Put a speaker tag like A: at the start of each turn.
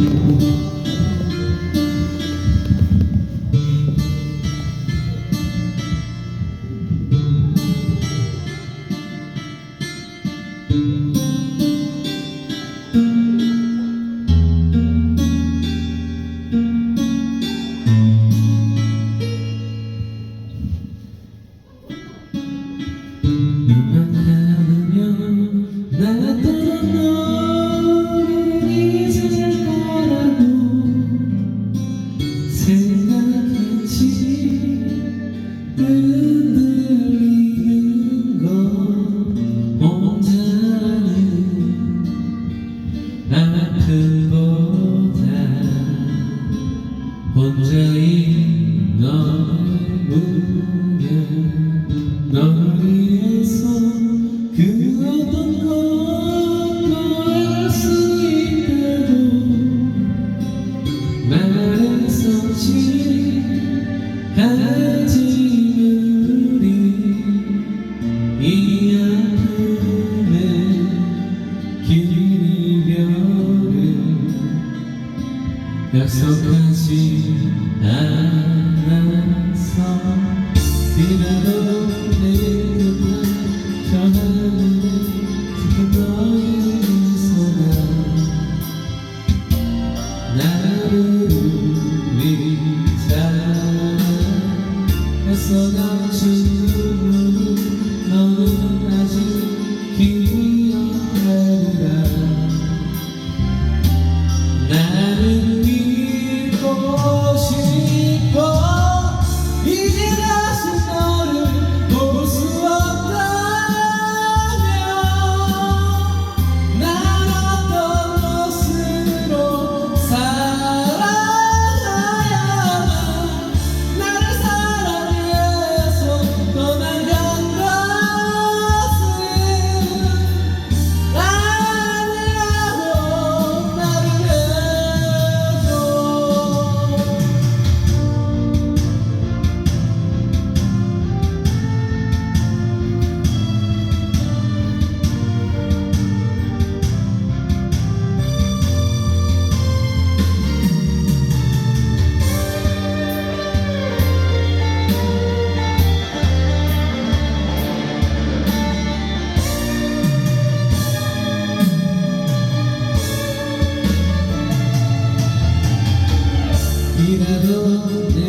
A: Thank you. 인생이 남으면 지나면서 비가 Give it.